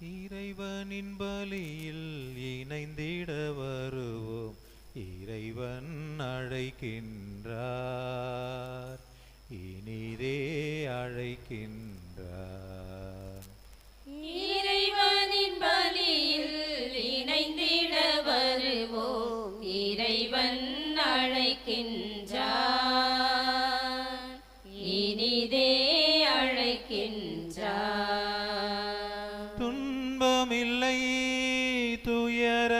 இறைவனின் பலியில் இணைந்திட வருவோம். இறைவன் அழைக்கின்றார். இனிதே அழைக்கின்றார். இறைவனின் பலியில் இணைந்திட வருவோம். இறைவன் அழைக்கின்றார்.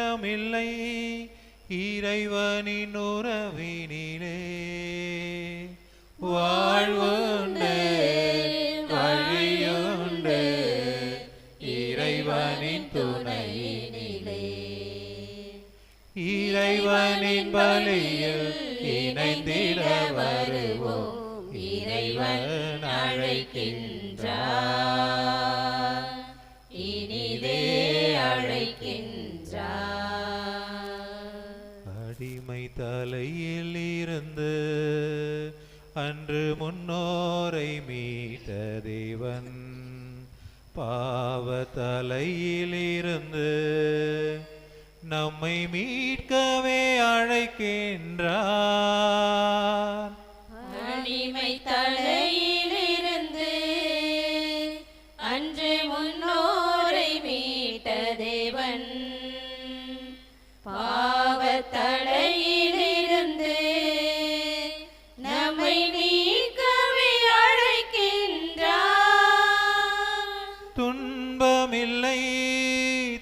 துயரமில்லை இறைவனின் உறவினிலே வாழ்வுண்டு வழியுண்டு இறைவனின் துணையினிலே. இறைவனின் பலியில் இணைந்திட வருவோம் இறைவன் அழைக்கின்றார். இனிதே அழைக்கின்றார். அடிமை தலையில் இருந்து அன்று முன்னோரை மீட்ட தேவன் பாவ தலையில் இருந்து நம்மை மீட்கவே அழைக்கின்றார்.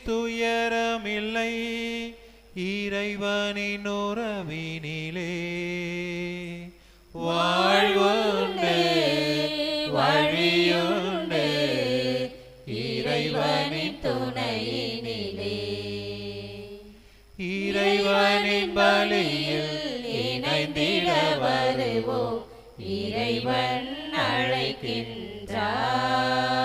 துயரமில்லை. இறைவனின் உறவினிலே வாழ்வுண்டே வழியுண்டே இறைவனின் துணையினிலே. இறைவனின் பலியில் இணைந்திட வருவோம். இறைவன் அழைக்கின்றார்.